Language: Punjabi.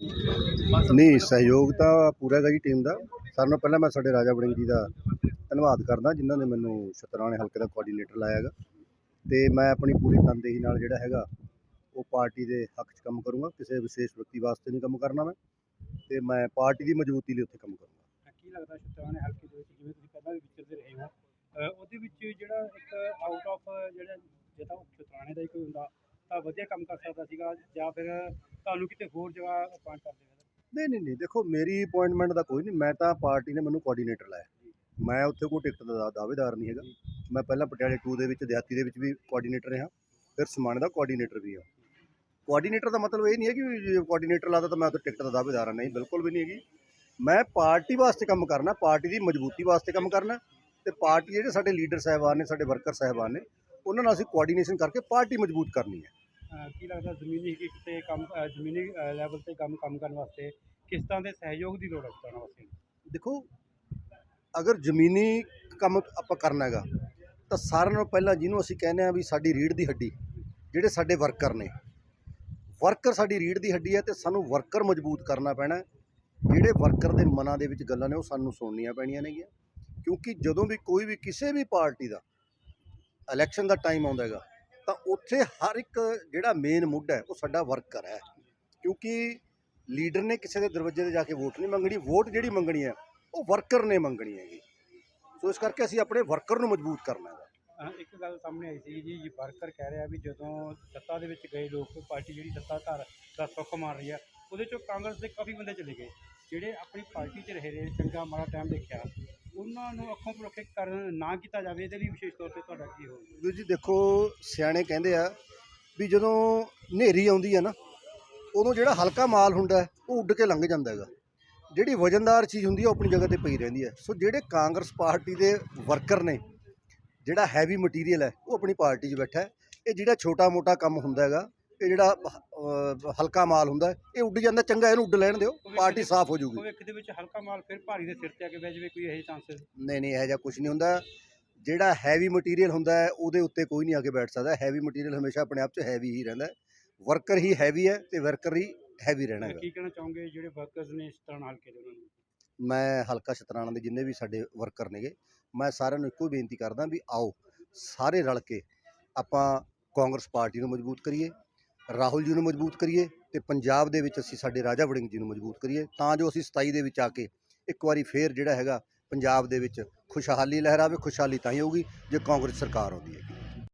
ਨਹੀਂ, ਸਹਿਯੋਗ ਤਾਂ ਪੂਰਾ ਹੈਗਾ ਜੀ ਟੀਮ ਦਾ। ਸਾਰਿਆਂ ਨਾਲੋਂ ਪਹਿਲਾਂ ਮੈਂ ਸਾਡੇ ਰਾਜਾ ਵੜਿੰਗ ਜੀ ਦਾ ਧੰਨਵਾਦ ਕਰਦਾ, ਜਿਨ੍ਹਾਂ ਨੇ ਮੈਨੂੰ ਸ਼ਤਰਾਣੇ ਹਲਕੇ ਦਾ ਕੋਆਰਡੀਨੇਟਰ ਲਾਇਆ ਹੈਗਾ। ਤੇ ਮੈਂ ਆਪਣੀ ਪੂਰੀ ਤਨਦੇਹੀ ਨਾਲ ਜਿਹੜਾ ਹੈਗਾ, ਉਹ ਪਾਰਟੀ ਦੇ ਹੱਕ 'ਚ ਕੰਮ ਕਰੂੰਗਾ। ਕਿਸੇ ਵਿਸ਼ੇਸ਼ ਵਿਅਕਤੀ ਵਾਸਤੇ ਨਹੀਂ ਕੰਮ ਕਰਨਾ ਮੈਂ। ਤੇ ਮੈਂ ਪਾਰਟੀ ਦੀ ਮਜ਼ਬੂਤੀ ਲਈ ਉੱਥੇ ਕੰਮ ਕਰੂੰਗਾ। ਕੀ ਲੱਗਦਾ ਸ਼ੁਤਰਾਣੇ ਹਲਕੇ ਦੇ ਵਿੱਚ, ਜਿਵੇਂ ਤੁਸੀਂ ਪਹਿਲਾਂ ਵੀ ਵਿਚਰਦੇ ਰਹੇ ਹੋ ਉਹਦੇ ਵਿੱਚ ਜਿਹੜਾ ਇੱਕ ਆਊਟ ਆਫ ਜਿਹੜਾ ਜੇ ਤਾਂ ਦਾ ਹੀ ਹੁੰਦਾ ਤਾਂ ਵਧੀਆ ਕੰਮ ਕਰ ਸਕਦਾ ਸੀਗਾ ਜਾਂ ਫਿਰ ਤੁਹਾਨੂੰ ਕਿਤੇ ਹੋਰ ਜਗ੍ਹਾ ਅਪਾਇੰਟ ਕਰ ਦੇਵੇ। ਨਹੀਂ ਨਹੀਂ ਨਹੀਂ, ਦੇਖੋ, ਮੇਰੀ ਅਪਾਇੰਟਮੈਂਟ ਦਾ ਕੋਈ ਨਹੀਂ, ਮੈਂ ਤਾਂ ਪਾਰਟੀ ਨੇ ਮੈਨੂੰ ਕੋਆਰਡੀਨੇਟਰ ਲਾਇਆ। ਮੈਂ ਉੱਥੇ ਕੋਈ ਟਿਕਟ ਦਾ ਦਾਅਵੇਦਾਰ ਨਹੀਂ ਹੈਗਾ। ਮੈਂ ਪਹਿਲਾਂ ਪਟਿਆਲੇ 2 ਦੇ ਵਿੱਚ, ਦਿਹਾਤੀ ਦੇ ਵਿੱਚ ਵੀ ਕੋਆਰਡੀਨੇਟਰ ਰਿਹਾ, ਫਿਰ ਸਮਾਣੇ ਦਾ ਕੋਆਰਡੀਨੇਟਰ ਵੀ ਹਾਂ ਕੋਆਰਡੀਨੇਟਰ ਦਾ ਮਤਲਬ ਇਹ ਨਹੀਂ ਹੈ ਕਿ ਕੋਆਰਡੀਨੇਟਰ ਲਾਦਾ ਤਾਂ ਮੈਂ ਉੱਥੇ ਟਿਕਟ ਦਾ ਦਾਅਵੇਦਾਰ ਹਾਂ, ਨਹੀਂ, ਬਿਲਕੁਲ ਵੀ ਨਹੀਂ ਹੈਗੀ। ਮੈਂ ਪਾਰਟੀ ਵਾਸਤੇ ਕੰਮ ਕਰਨਾ, ਪਾਰਟੀ ਦੀ ਮਜ਼ਬੂਤੀ ਵਾਸਤੇ ਕੰਮ ਕਰਨਾ, ਤੇ ਪਾਰਟੀ ਜਿਹੜੇ ਸਾਡੇ ਲੀਡਰ ਸਾਹਿਬਾਨ ਨੇ, ਸਾਡੇ ਵਰਕਰ ਸਾਹਿਬਾਨ ਨੇ ਉਹਨਾਂ ਨਾਲ ਅਸੀਂ ਕੋਆਰਡੀਨੇਸ਼ਨ ਕਰਕੇ ਪਾਰਟੀ ਮਜ਼ਬੂਤ ਕਰਨੀ ਹੈ। ਅਹ ਕੀ ਲੱਗਦਾ ਜ਼ਮੀਨੀ ਹਕੀਕਤ ਤੇ ਕੰਮ ਅਹ ਜ਼ਮੀਨੀ ਲੈਵਲ ਤੇ ਕੰਮ ਕੰਮ ਕਰਨ ਵਾਸਤੇ ਕਿਸ ਤਰ੍ਹਾਂ ਦੇ ਸਹਿਯੋਗ ਦੀ ਲੋੜ ਹੈ ਸ਼ੁਤਰਾਣਾ ਵਾਸੀਆਂ ਨੂੰ ਦੇਖੋ ਅਗਰ ਜ਼ਮੀਨੀ ਕੰਮ ਆਪਾਂ ਕਰਨਾ ਹੈਗਾ ਤਾਂ ਸਾਰਿਆਂ ਨਾਲੋਂ ਪਹਿਲਾਂ ਜਿਹਨੂੰ ਅਸੀਂ ਕਹਿੰਦੇ ਆ ਵੀ ਸਾਡੀ ਰੀੜ ਦੀ ਹੱਡੀ ਜਿਹੜੇ ਸਾਡੇ ਵਰਕਰ ਨੇ। ਵਰਕਰ ਸਾਡੀ ਰੀੜ ਦੀ ਹੱਡੀ ਹੈ ਤੇ ਸਾਨੂੰ ਵਰਕਰ ਮਜ਼ਬੂਤ ਕਰਨਾ ਪੈਣਾ ਹੈ। ਜਿਹੜੇ ਵਰਕਰ ਦੇ ਮਨਾਂ ਦੇ ਵਿੱਚ ਗੱਲਾਂ ਨੇ ਉਹ ਸਾਨੂੰ ਸੁਣਨੀਆਂ ਪੈਣੀਆਂ ਨੇਗੀਆਂ। ਕਿਉਂਕਿ ਜਦੋਂ ਵੀ ਕੋਈ ਵੀ ਕਿਸੇ ਵੀ ਪਾਰਟੀ ਦਾ ਇਲੈਕਸ਼ਨ ਦਾ ਟਾਈਮ ਆਉਂਦਾ ਹੈਗਾ, ਤਾਂ ਉੱਥੇ ਹਰ ਇੱਕ ਜਿਹੜਾ ਮੇਨ ਮੁੱਢ ਹੈ, ਉਹ ਸਾਡਾ ਵਰਕਰ ਹੈ। ਕਿਉਂਕਿ ਲੀਡਰ ਨੇ ਕਿਸੇ ਦੇ ਦਰਵਾਜ਼ੇ ਤੇ ਜਾ ਕੇ ਵੋਟ ਨਹੀਂ ਮੰਗਣੀ ਵੋਟ ਜਿਹੜੀ ਮੰਗਣੀ ਹੈ, ਉਹ ਵਰਕਰ ਨੇ ਮੰਗਣੀ ਹੈਗੀ ਸੋ ਇਸ ਕਰਕੇ ਅਸੀਂ ਆਪਣੇ ਵਰਕਰ ਨੂੰ ਮਜ਼ਬੂਤ ਕਰਨਾ ਹੈਗਾ। ਇੱਕ ਗੱਲ ਸਾਹਮਣੇ ਆਈ ਸੀ ਜੀ ਵਰਕਰ ਕਹਿ ਰਿਹਾ ਵੀ ਜਦੋਂ ਸੱਤਾ ਦੇ ਵਿੱਚ ਗਏ ਲੋਕ, ਪਾਰਟੀ ਜਿਹੜੀ ਸੱਤਾਧਾਰ ਦਾ ਸੁੱਖ ਮਾਰ ਰਹੀ ਆ, ਉਹਦੇ ਚੋਂ ਕਾਂਗਰਸ ਦੇ ਕਾਫੀ ਬੰਦੇ ਚਲੇ ਗਏ। ਜਿਹੜੇ ਆਪਣੀ ਪਾਰਟੀ 'ਚ ਰਹੇ ਨੇ, ਚੰਗਾ ਮਾੜਾ ਟਾਈਮ ਦੇਖਿਆ। ਉਹਨਾਂ ਨੂੰ ਅੱਖੋਂ ਪਰੋਖੇ ਕਰਨ ਨਾ ਕੀਤਾ ਜਾਵੇ ਇਹਦੇ ਲਈ ਵਿਸ਼ੇਸ਼ ਤੌਰ ਤੇ ਤੁਹਾਡਾ ਕੀ ਹੋਵੇ ਵੀਰ ਜੀ ਦੇਖੋ ਸਿਆਣੇ ਕਹਿੰਦੇ ਆ ਵੀ ਜਦੋਂ ਹਨੇਰੀ ਆਉਂਦੀ ਹੈ ਨਾ ਉਦੋਂ ਜਿਹੜਾ ਹਲਕਾ ਮਾਲ ਹੁੰਦਾ ਹੈ, ਉਹ ਉੱਡ ਕੇ ਲੰਘ ਜਾਂਦਾ ਹੈਗਾ। ਜਿਹੜੀ ਵਜਨਦਾਰ ਚੀਜ਼ ਹੁੰਦੀ ਹੈ ਉਹ ਆਪਣੀ ਜਗ੍ਹਾ ਤੇ ਪਈ ਰਹਿੰਦੀ ਹੈ ਸੋ ਜਿਹੜੇ ਕਾਂਗਰਸ ਪਾਰਟੀ ਦੇ ਵਰਕਰ ਨੇ ਜਿਹੜਾ ਹੈਵੀ ਮਟੀਰੀਅਲ ਹੈ ਉਹ ਆਪਣੀ ਪਾਰਟੀ 'ਚ ਬੈਠਾ ਹੈ। ਇਹ ਜਿਹੜਾ ਛੋਟਾ ਮੋਟਾ ਕੰਮ ਹੁੰਦਾ ਹੈਗਾ ਇਹ ਜਿਹੜਾ ਅਹ, ਹਲਕਾ ਮਾਲ ਹੁੰਦਾ ਹੈ, ਇਹ ਉੱਡ ਜਾਂਦਾ ਚੰਗਾ ਇਹਨੂੰ ਉੱਡ ਲੈਣ ਦਿਓ ਪਾਰਟੀ ਸਾਫ਼ ਹੋ ਜਾਊਗੀ। ਭਵਿੱਖ ਦੇ ਵਿੱਚ ਹਲਕਾ ਮਾਲ ਫਿਰ ਭਾਰੀ ਦੇ ਸਿਰ ਤੇ ਆ ਕੇ ਬਹਿ ਜਾਵੇ ਕੋਈ ਇਹੋ ਚਾਂਸਸ ਨਹੀਂ ਨਹੀਂ ਇਹੋ ਜਿਹਾ ਕੁਝ ਨਹੀਂ ਹੁੰਦਾ। ਜਿਹੜਾ ਹੈਵੀ ਮਟੀਰੀਅਲ ਹੁੰਦਾ ਹੈ ਉਹਦੇ ਉੱਤੇ ਕੋਈ ਨਹੀਂ ਆ ਕੇ ਬੈਠ ਸਕਦਾ। ਹੈਵੀ ਮਟੀਰੀਅਲ ਹਮੇਸ਼ਾ ਆਪਣੇ ਆਪ 'ਚ ਹੈਵੀ ਹੀ ਰਹਿੰਦਾ ਵਰਕਰ ਹੀ ਹੈਵੀ ਹੈ ਤੇ ਵਰਕਰ ਹੀ ਹੈਵੀ ਰਹਿਣਾ ਹੈਗਾ। ਕੀ ਕਹਿਣਾ ਚਾਹੋਗੇ ਜਿਹੜੇ ਵਰਕਰਸ ਨੇ ਇਸ ਤਰ੍ਹਾਂ ਨਾਲ ਕੇ ਉਹਨਾਂ ਨੂੰ? ਮੈਂ ਹਲਕਾ ਸ਼ਤਰਾਣਾ ਦੇ ਜਿੰਨੇ ਵੀ ਸਾਡੇ ਵਰਕਰ ਨੇਗੇ ਮੈਂ ਸਾਰਿਆਂ ਨੂੰ ਇੱਕੋ ਬੇਨਤੀ ਕਰਦਾ ਵੀ ਆਓ ਸਾਰੇ ਰਲ ਕੇ ਆਪਾਂ ਕਾਂਗਰਸ ਪਾਰਟੀ ਨੂੰ ਮਜ਼ਬੂਤ ਕਰੀਏ। ਰਾਹੁਲ ਜੀ ਨੂੰ ਮਜ਼ਬੂਤ ਕਰੀਏ ਤੇ ਪੰਜਾਬ ਦੇ ਵਿੱਚ ਅਸੀਂ ਸਾਡੇ ਰਾਜਾ ਵੜਿੰਗ ਜੀ ਨੂੰ ਮਜ਼ਬੂਤ ਕਰੀਏ, ਤਾਂ ਜੋ ਅਸੀਂ 27 ਦੇ ਵਿੱਚ ਆ ਕੇ ਇੱਕ ਵਾਰੀ ਫੇਰ ਜਿਹੜਾ ਹੈਗਾ ਪੰਜਾਬ ਦੇ ਵਿੱਚ ਖੁਸ਼ਹਾਲੀ ਲਹਿਰਾਵੇ, ਖੁਸ਼ਹਾਲੀ ਤਾਂ ਹੀ ਹੋਊਗੀ ਜੇ ਕਾਂਗਰਸ ਸਰਕਾਰ ਆਉਂਦੀ ਹੈ